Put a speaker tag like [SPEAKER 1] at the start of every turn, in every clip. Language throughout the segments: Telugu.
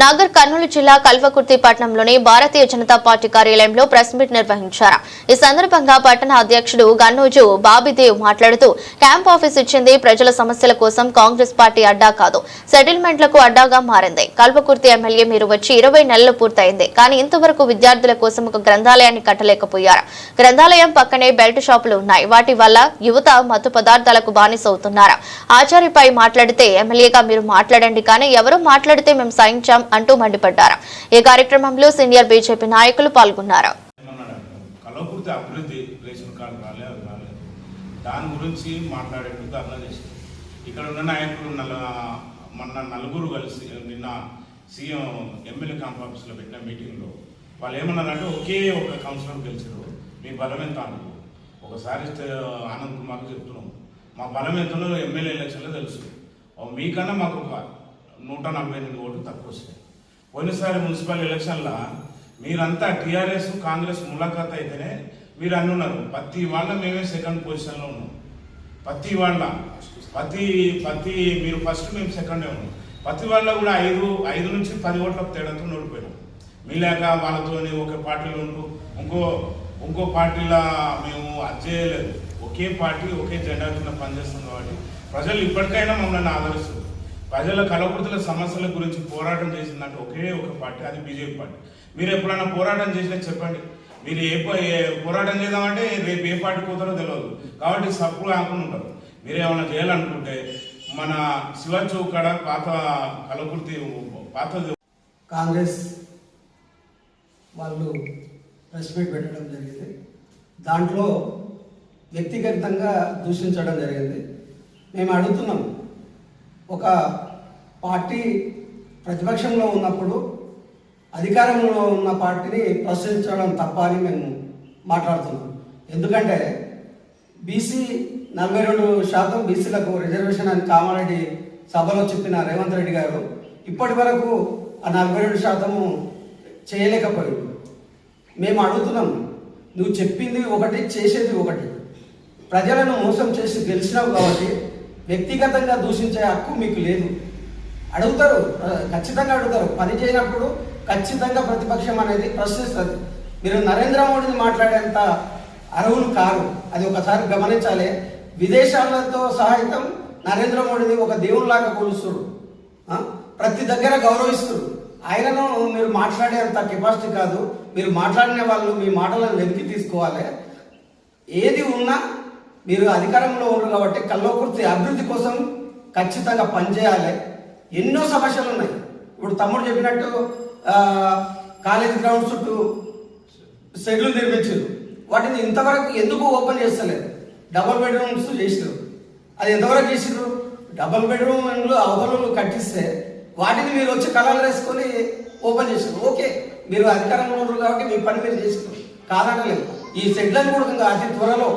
[SPEAKER 1] నాగర్ కర్నూలు జిల్లా కల్వకుర్తి పట్టణంలోని భారతీయ జనతా పార్టీ కార్యాలయంలో ప్రెస్ మీట్ నిర్వహించారు. ఈ సందర్భంగా పట్టణ అధ్యక్షుడు గన్నోజు బాబిదేవ్ మాట్లాడుతూ క్యాంప్ ఆఫీస్ ఇచ్చింది ప్రజల సమస్యల కోసం కాంగ్రెస్ పార్టీ అడ్డా కాదు. సెటిల్మెంట్లకు అడ్డాగా మారింది. కల్వకుర్తి ఎమ్మెల్యే మీరు వచ్చి ఇరవై నెలలు పూర్తయింది. కానీ ఇంతవరకు విద్యార్థుల కోసం ఒక గ్రంథాలయాన్ని కట్టలేకపోయారు. గ్రంథాలయం పక్కనే బెల్ట్ షాపులు ఉన్నాయి. వాటి వల్ల యువత మత్తు పదార్థాలకు బానిసవుతున్నారు. ఆచార్యపై మాట్లాడితే ఎమ్మెల్యేగా మీరు మాట్లాడండి. కానీ ఎవరు మాట్లాడితే మేము అంటూ మండిపడ్డారు. ఈ కార్యక్రమంలో సీనియర్ బీజేపీ నాయకులు పాల్గొన్నారు.
[SPEAKER 2] అభివృద్ధి దాని గురించి మాట్లాడేందుకు ధర్నా చేశారు. ఇక్కడ ఉన్న నాయకులు నల్ల మొన్న నలుగురు కలిసి నిన్న సీఎం ఎమ్మెల్యే క్యాంప్ ఆఫీస్లో పెట్టిన మీటింగ్లో వాళ్ళు ఏమన్నారంటే ఒకే ఒక కౌన్సిలర్ గెలిచారు మీ బలం ఎంత అన్నారు ఒకసారి ఆనంద్ కుమార్కి చెప్తున్నాం మా బలం ఎంతలో ఎమ్మెల్యే ఎలక్షన్లో తెలుసు. మీకన్నా మాకు నూట నలభై ఎనిమిది ఓట్లు తక్కువ వస్తాయి పోయినసారి మున్సిపల్ ఎలక్షన్లో మీరంతా టీఆర్ఎస్ కాంగ్రెస్ ములాఖాత్ అయితేనే మీరు అన్నున్నారు ప్రతి వాళ్ళ మేమే సెకండ్ పొజిషన్లో ఉన్నాం. ప్రతి వాళ్ళ ప్రతి ప్రతి మీరు ఫస్ట్ మేము సెకండే ఉన్నాం. ప్రతి వాళ్ళ కూడా ఐదు ఐదు నుంచి పది ఓట్లకు తేడాతో ఓడిపోయినాం మీలాక వాళ్ళతో ఒక పార్టీలో ఉంటూ ఇంకో ఇంకో పార్టీలా మేము అది ఒకే పార్టీ ఒకే జెండా కింద పనిచేస్తాం కాబట్టి ప్రజలు ఇప్పటికైనా మమ్మల్ని ఆదరిస్తుంది ప్రజల కలవృతుల సమస్యల గురించి పోరాటం చేసిందంటే ఒకే ఒక పార్టీ అది బీజేపీ పార్టీ. మీరు ఎప్పుడైనా పోరాటం చేసినా చెప్పండి. మీరు ఏ పోరాటం చేద్దామంటే రేపు ఏ పార్టీ పోతారో తెలియదు కాబట్టి సప్పుడు కాకుండా ఉంటారు. మీరు ఏమైనా చేయాలనుకుంటే మన శివ చౌక్ కాడ పాత కలకృతి పాత
[SPEAKER 3] కాంగ్రెస్ వాళ్ళు ప్రెస్ మీట్ పెట్టడం జరిగింది. దాంట్లో వ్యక్తిగతంగా దూషించడం జరిగింది. మేము అడుగుతున్నాం. ఒక పార్టీ ప్రతిపక్షంలో ఉన్నప్పుడు అధికారంలో ఉన్న పార్టీని ప్రశ్నించడం తప్ప అని మేము మాట్లాడుతున్నాం. ఎందుకంటే బీసీ నలభై రెండు శాతం బీసీలకు రిజర్వేషన్ అని కామారెడ్డి సభలో చెప్పిన రేవంత్ రెడ్డి గారు ఇప్పటి వరకు ఆ నలభై రెండు శాతము చేయలేకపోయింది. మేము అడుగుతున్నాం నువ్వు చెప్పింది ఒకటి చేసేది ఒకటి. ప్రజలను మోసం చేసి గెలిచినావు కాబట్టి వ్యక్తిగతంగా దూషించే హక్కు మీకు లేదు. అడుగుతారు ఖచ్చితంగా అడుగుతారు. పని చేయనప్పుడు ఖచ్చితంగా ప్రతిపక్షం అనేది ప్రశ్నిస్తుంది. మీరు నరేంద్ర మోడీని మాట్లాడేంత అర్హులు కారు. అది ఒకసారి గమనించాలి. విదేశాలతో సహాయితం నరేంద్ర మోడీని ఒక దేవునిలాగా కొలుస్తుడు ప్రతి దగ్గర గౌరవిస్తుడు ఆయనను మీరు మాట్లాడేంత కెపాసిటీ కాదు. మీరు మాట్లాడిన వాళ్ళు మీ మాటలను వెతికి తీసుకోవాలి. ఏది ఉన్నా మీరు అధికారంలో ఉన్నారు కాబట్టి కల్లోకుర్తి అభివృద్ధి కోసం ఖచ్చితంగా పనిచేయాలి. ఎన్నో సమస్యలు ఉన్నాయి. ఇప్పుడు తమ్ముడు చెప్పినట్టు కాలేజీ గ్రౌండ్ చుట్టూ షెడ్లు నిర్మించారు. వాటిని ఇంతవరకు ఎందుకు ఓపెన్ చేస్తలేదు? డబుల్ బెడ్రూమ్స్ చేసినారు అది ఎంతవరకు చేసినారు డబుల్ బెడ్రూమ్లు అవతలు కట్టిస్తే వాటిని మీరు వచ్చి కలర్లు వేసుకొని ఓపెన్ చేసినారు ఓకే మీరు అధికారంలో ఉన్నారు కాబట్టి మీ పని మీరు చేసుకున్నారు కాదనలేదు. ఈ షెడ్లను కూడా అతి త్వరలో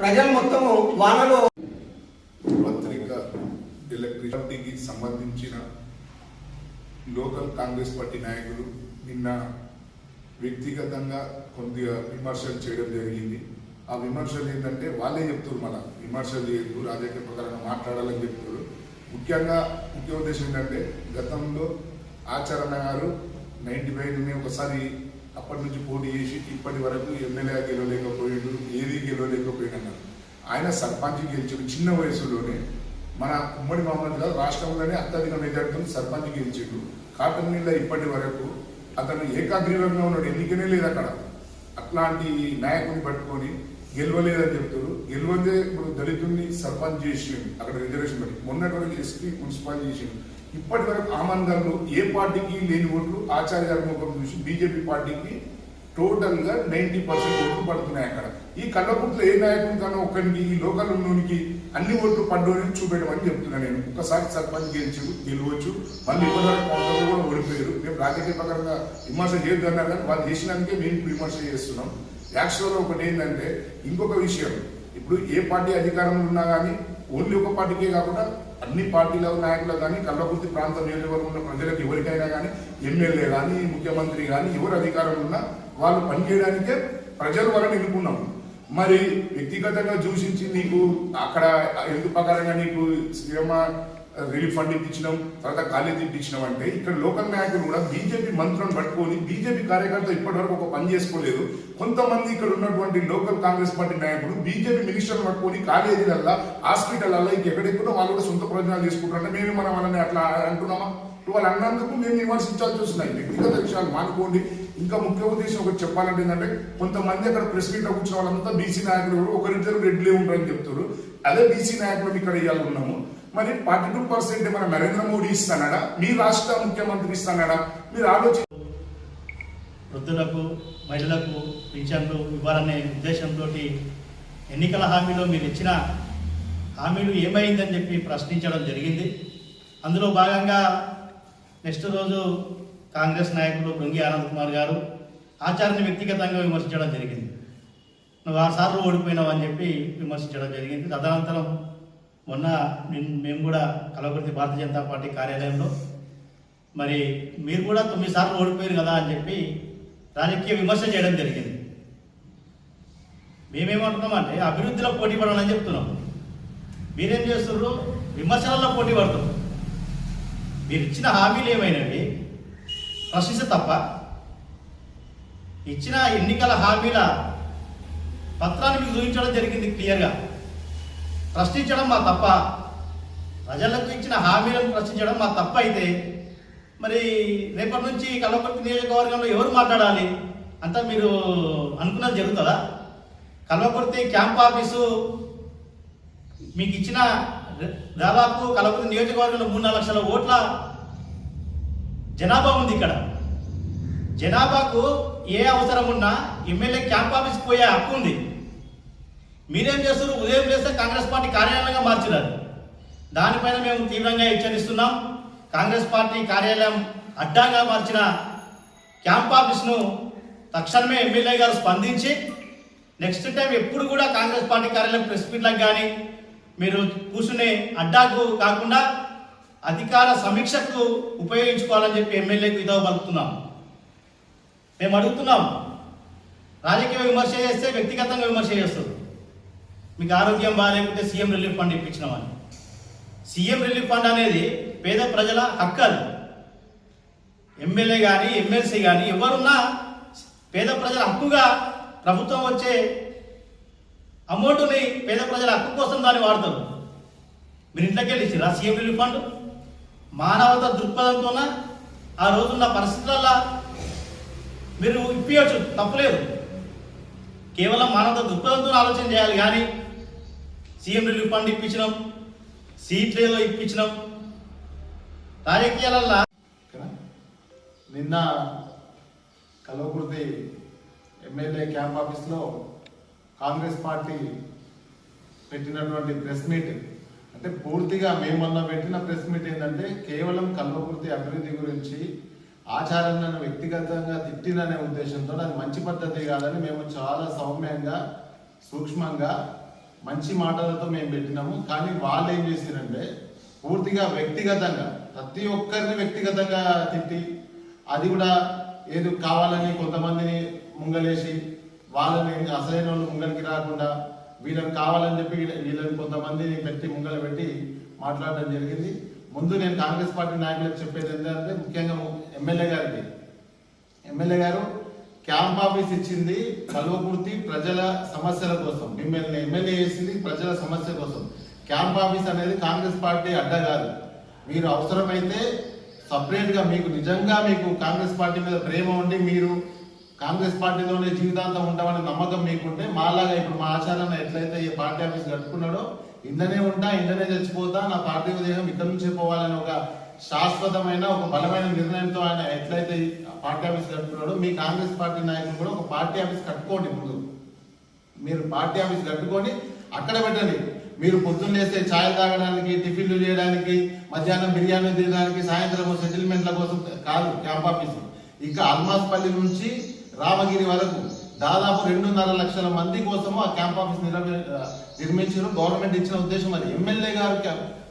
[SPEAKER 3] ప్రజలు మొత్తము వానలో
[SPEAKER 4] ఎలక్ట్రిసిటీకి సంబంధించిన లోకల్ కాంగ్రెస్ పార్టీ నాయకులు నిన్న వ్యక్తిగతంగా కొద్దిగా విమర్శలు చేయడం జరిగింది. ఆ విమర్శలు ఏంటంటే వాళ్ళే చెప్తారు మన విమర్శలు చేయొద్దు రాజకీయ ప్రకారంగా మాట్లాడాలని చెప్తారు ముఖ్యంగా ముఖ్య ఉద్దేశం ఏంటంటే గతంలో ఆచరణ గారు నైన్టీ ఫైవ్ని ఒకసారి అప్పటి నుంచి పోటీ చేసి ఇప్పటి వరకు ఎమ్మెల్యే గెలవలేకపోయాడు ఏది గెలవలేకపోయాడు అన్నారు. ఆయన సర్పంచ్ గెలిచాడు చిన్న వయసులోనే. మన ఉమ్మడి మహమ్మద్ గారు రాష్ట్రంలోనే అత్యధిక మెజార్టీని సర్పంచ్ గెలిచాడు. కాటన్ మిల్ల ఇప్పటి వరకు అతను ఏకాగ్రీవంగా ఉన్నాడు. ఎన్నికనే లేదు అక్కడ. అట్లాంటి నాయకుని పట్టుకొని గెలవలేదని చెప్తారు. గెలవదే ఇప్పుడు దళితుడిని సర్పంచ్ చేసిండు. అక్కడ రిజర్వేషన్ పెట్టి మొన్నటి వరకు ఎస్పీ మున్సిపల్ చేసిండు. ఇప్పటి వరకు ఆమందర్లో ఏ పార్టీకి లేని ఓట్లు ఆచార్య గారి ముఖం చూసి బీజేపీ పార్టీకి టోటల్గా నైన్టీ పర్సెంట్ ఓట్లు పడుతున్నాయి అక్కడ. ఈ కళ్ళపుట్లో ఏ నాయకుని కన్నా ఒక్కరికి ఈ లోకల్ ఉన్నోనికి అన్ని ఓట్లు పడ్డోని చూపెట్టమని చెప్తున్నాను నేను. ఒకసారి సర్పంచ్ గెలిచి గెలవచ్చు. మళ్ళీ ఇప్పటివరకు కౌంటర్లో కూడా ఓడిపోయారు. మేము రాజకీయ ప్రకారంగా విమర్శ చేయొద్దు అన్నారు కానీ వాళ్ళు చేసినందుకే మేము విమర్శ చేస్తున్నాం. యాక్చువల్గా ఒకటి ఏంటంటే ఇంకొక విషయం. ఇప్పుడు ఏ పార్టీ అధికారంలో ఉన్నా కానీ ఓన్లీ ఒక పార్టీకే కాకుండా అన్ని పార్టీల నాయకులు కానీ కల్లకుర్తి ప్రాంతం నియోజకవర్గం ఉన్న ప్రజలకు ఎవరికైనా కానీ ఎమ్మెల్యే కానీ ముఖ్యమంత్రి కానీ ఎవరు అధికారంలో ఉన్నా వాళ్ళు పనిచేయడానికే ప్రజలు వాళ్ళని ఎన్నుకున్నాం మరి వ్యక్తిగతంగా దూషించి నీకు అక్కడ ఎందుకు ప్రకారంగా నీకు శ్రీరమ రిలీఫ్ ఫండ్ ఇప్పించినాం తర్వాత కాలేజీ ఇప్పించడం అంటే ఇక్కడ లోకల్ నాయకులు కూడా బీజేపీ మంత్రులను పట్టుకొని బీజేపీ కార్యకర్త ఇప్పటివరకు ఒక పని చేసుకోలేదు. కొంతమంది ఇక్కడ ఉన్నటువంటి లోకల్ కాంగ్రెస్ పార్టీ నాయకులు బీజేపీ మినిస్టర్లు పట్టుకొని కాలేజీలల్లా హాస్పిటల్లో ఇంకెక్కడెక్కడో వాళ్ళు కూడా సొంత ప్రయోజనాలు తీసుకుంటారంటే మేము మనం వాళ్ళని అట్లా అంటున్నామా? వాళ్ళు అన్నందుకు మేము విమర్శించాల్సి వస్తున్నాయి. వ్యక్తిగత విషయాలు మానుకోండి. ఇంకా ముఖ్య ఉద్దేశం ఒకటి చెప్పాలంటే ఏంటంటే కొంతమంది అక్కడ ప్రెస్ మీట్ కూర్చున్న వాళ్ళంతా బీసీ నాయకులు కూడా ఒకరిద్దరు రెడ్లే ఉంటారని చెప్తారు. అదే బీసీ నాయకులు ఇక్కడ ఇవ్వాలి ఉన్నాము మరి ఫార్టీ టూ పర్సెంట్ మన నరేంద్ర మోడీ ఇస్తానడా? మీ రాష్ట్ర ముఖ్యమంత్రి ఇస్తానడా? మీరు ఆలోచి
[SPEAKER 5] వృద్ధులకు మహిళలకు పింఛన్లు ఇవ్వాలనే ఉద్దేశంతో ఎన్నికల హామీలో మీరు ఇచ్చిన హామీలు ఏమైందని చెప్పి ప్రశ్నించడం జరిగింది. అందులో భాగంగా నెక్స్ట్ రోజు కాంగ్రెస్ నాయకులు బృంగి ఆనంద్ కుమార్ గారు ఆచార్యని వ్యక్తిగతంగా విమర్శించడం జరిగింది. నువ్వు ఆరుసార్లు ఓడిపోయినావు అని చెప్పి విమర్శించడం జరిగింది. తదనంతరం మొన్న మేము కూడా కలవకృతి భారతీయ జనతా పార్టీ కార్యాలయంలో మరి మీరు కూడా తొమ్మిది సార్లు ఓడిపోయారు కదా అని చెప్పి రాజకీయ విమర్శ చేయడం జరిగింది. మేమేమంటున్నామంటే అభివృద్ధిలో పోటీ పడాలని చెప్తున్నాం. మీరేం చేస్తున్నారు విమర్శలలో పోటీ పడుతున్నారు. మీరు ఇచ్చిన హామీలు ఏమైనవి? ప్రశ్నిస్తే తప్ప ఇచ్చిన ఎన్నికల హామీల పత్రాన్ని మీకు చూపించడం జరిగింది క్లియర్గా. ప్రశ్నించడం మా తప్ప ప్రజలకు ఇచ్చిన హామీలను ప్రశ్నించడం మా తప్ప అయితే మరి రేపటి నుంచి కల్వకుర్తి నియోజకవర్గంలో ఎవరు మాట్లాడాలి అంతా మీరు అనుకున్నది జరుగుతుందా? కల్వకుర్తి క్యాంప్ ఆఫీసు మీకు ఇచ్చిన దాదాపు కల్వకుర్తి నియోజకవర్గంలో మూడు నాలుగు లక్షల ఓట్ల జనాభా ఉంది ఇక్కడ. జనాభాకు ఏ అవసరం ఉన్నా ఎమ్మెల్యే క్యాంప్ ఆఫీస్కి పోయే హక్కు ఉంది. మీరేం చేస్తారు ఉదయం చేస్తే కాంగ్రెస్ పార్టీ కార్యాలయంగా మార్చినారు దానిపైన మేము తీవ్రంగా హెచ్చరిస్తున్నాం. కాంగ్రెస్ పార్టీ కార్యాలయం అడ్డాగా మార్చిన క్యాంప్ ఆఫీస్ను తక్షణమే ఎమ్మెల్యే గారు స్పందించి నెక్స్ట్ టైం ఎప్పుడు కూడా కాంగ్రెస్ పార్టీ కార్యాలయం ప్రెస్ మీట్లకు కానీ మీరు కూర్చునే అడ్డాకు కాకుండా అధికార సమీక్షకు ఉపయోగించుకోవాలని చెప్పి ఎమ్మెల్యేకు ఇదో పలుకుతున్నాం. మేము అడుగుతున్నాం. రాజకీయ విమర్శ చేస్తే వ్యక్తిగతంగా విమర్శ చేస్తారు. మీకు ఆరోగ్యం బాగాలేకపోతే సీఎం రిలీఫ్ ఫండ్ ఇప్పించినామని. సీఎం రిలీఫ్ ఫండ్ అనేది పేద ప్రజల హక్కు అది ఎమ్మెల్యే కానీ ఎమ్మెల్సీ కానీ ఎవరున్నా పేద ప్రజల హక్కుగా ప్రభుత్వం వచ్చే అమౌంట్ని పేద ప్రజల హక్కు కోసం దాన్ని వాడతారు. మీరు ఇంట్లోకి వెళ్ళి ఇచ్చిరా సీఎం రిలీఫ్ ఫండ్? మానవత దృక్పథంతోన ఆ రోజున్న పరిస్థితులలో మీరు ఇప్పించచ్చు తప్పలేదు. కేవలం మానవత దృక్పథంతో ఆలోచన చేయాలి కానీ సీఎం రిలీఫ్ ఫండ్ ఇప్పించినాం సీట్లు ఏదో ఇప్పించినాం. రాజకీయాలల్లో
[SPEAKER 6] నిన్న కలవకుర్తి ఎమ్మెల్యే క్యాంప్ ఆఫీస్లో కాంగ్రెస్ పార్టీ పెట్టినటువంటి ప్రెస్ మీట్ అంటే పూర్తిగా మేము మొన్న పెట్టిన ప్రెస్ మీట్ ఏంటంటే కేవలం కల్వకుర్తి అభివృద్ధి గురించి ఆచారాలను వ్యక్తిగతంగా తిట్టిననే ఉద్దేశంతో అది మంచి పద్ధతి కాదని మేము చాలా సౌమ్యంగా సూక్ష్మంగా మంచి మాటలతో మేము పెట్టినాము. కానీ వాళ్ళు ఏం చేసిరంటే పూర్తిగా వ్యక్తిగతంగా ప్రతి ఒక్కరిని వ్యక్తిగతంగా తిట్టి అది కూడా ఏదో కావాలని కొంతమందిని ముంగలేసి వాళ్ళని అసలైన వాళ్ళు ముంగలికి రాకుండా వీళ్ళని కావాలని చెప్పి వీళ్ళని కొంతమందిని పెట్టి ముంగల పెట్టి మాట్లాడడం జరిగింది. ముందు నేను కాంగ్రెస్ పార్టీ నాయకులకు చెప్పేది ఏంటంటే ముఖ్యంగా ఎమ్మెల్యే గారికి. ఎమ్మెల్యే గారు క్యాంప్ ఆఫీస్ ఇచ్చింది కల్వకుర్తి ప్రజల సమస్యల కోసం. మిమ్మల్ని ఎమ్మెల్యే చేసింది ప్రజల సమస్య కోసం. క్యాంప్ ఆఫీస్ అనేది కాంగ్రెస్ పార్టీ అడ్డ కాదు. మీరు అవసరమైతే సపరేట్గా మీకు నిజంగా మీకు కాంగ్రెస్ పార్టీ మీద ప్రేమ ఉండి మీరు కాంగ్రెస్ పార్టీలోనే జీవితాంతం ఉంటామనే నమ్మకం మీకుంటే మాలాగా ఇప్పుడు మా ఆచారాన్ని ఎట్లయితే ఈ పార్టీ ఆఫీస్ కట్టుకున్నాడో ఇండనే ఉంటా ఇండనే చచ్చిపోతా నా పార్టీ ఉదయం ఇక్కడ నుంచే పోవాలని ఒక శాశ్వతమైన ఒక బలమైన నిర్ణయంతో ఆయన ఎట్లయితే ఈ పార్టీ ఆఫీస్ కట్టుకున్నాడో మీ కాంగ్రెస్ పార్టీ నాయకులు కూడా ఒక పార్టీ ఆఫీస్ కట్టుకోండి ముందు. మీరు పార్టీ ఆఫీస్ కట్టుకొని అక్కడ పెట్టండి. మీరు పొద్దున్న లేస్తే ఛాయ్ తాగడానికి టిఫిన్లు చేయడానికి మధ్యాహ్నం బిర్యానీ తినడానికి సాయంత్రం సెటిల్మెంట్ల కోసం కాదు క్యాంప్ ఆఫీస్. ఇక అల్మాస్పల్లి నుంచి రామగిరి వరకు దాదాపు రెండున్నర లక్షల మంది కోసము ఆ క్యాంప్ ఆఫీస్ నిర్మించారు. గవర్నమెంట్ ఇచ్చిన ఉద్దేశం అది. ఎమ్మెల్యే గారు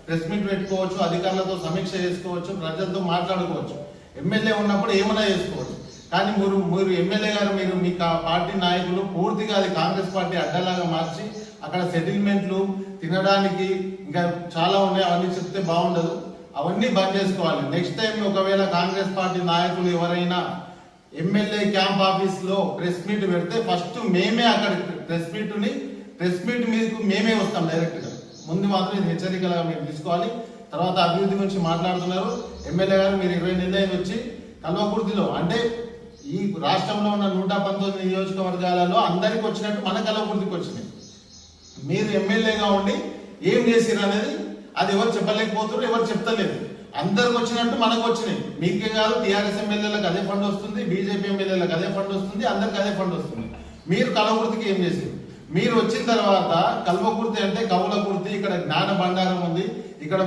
[SPEAKER 6] ప్రెస్ మీట్ పెట్టుకోవచ్చు అధికారులతో సమీక్ష చేసుకోవచ్చు ప్రజలతో మాట్లాడుకోవచ్చు. ఎమ్మెల్యే ఉన్నప్పుడు ఏమైనా చేసుకోవచ్చు. కానీ మీరు మీరు ఎమ్మెల్యే గారు మీరు మీ పార్టీ నాయకులు పూర్తిగా అది కాంగ్రెస్ పార్టీ అడ్డలాగా మార్చి అక్కడ సెటిల్మెంట్లు తినడానికి ఇంకా చాలా ఉన్నాయి. అవన్నీ చెప్తే బాగుండదు. అవన్నీ బంద్ చేసుకోవాలి. నెక్స్ట్ టైం ఒకవేళ కాంగ్రెస్ పార్టీ నాయకులు ఎవరైనా ఎమ్మెల్యే క్యాంప్ ఆఫీస్లో ప్రెస్ మీట్ పెడితే ఫస్ట్ మేమే అక్కడ ప్రెస్ మీట్ని ప్రెస్ మీట్ మీదకు మేమే వస్తాం డైరెక్ట్గా. ముందు మాత్రం ఇది హెచ్చరికలుగా మీరు తీసుకోవాలి. తర్వాత అభివృద్ధి గురించి మాట్లాడుతున్నారు. ఎమ్మెల్యే గారు మీరు ఇరవై నిర్ణయం వచ్చి కల్వకుర్తిలో అంటే ఈ రాష్ట్రంలో ఉన్న నూట పంతొమ్మిది నియోజకవర్గాలలో అందరికి వచ్చినట్టు మన కల్వకుర్తికి వచ్చినాయి మీరు ఎమ్మెల్యేగా ఉండి ఏం చేసిరు అనేది అది ఎవరు చెప్పలేకపోతున్నారు ఎవరు చెప్తలేదు. అందరికి వచ్చినట్టు మనకు వచ్చినాయి. మీకే కాదు టీఆర్ఎస్ ఎమ్మెల్యేలకు అదే ఫండ్ వస్తుంది బీజేపీ ఎమ్మెల్యేలకు అదే ఫండ్ వస్తుంది అందరికి అదే ఫండ్ వస్తుంది. మీరు కలవకుర్తికి ఏం చేసేది మీరు వచ్చిన తర్వాత కల్వకుర్తి అంటే కవుల కుర్తి ఇక్కడ జ్ఞాన భండారం ఉంది ఇక్కడ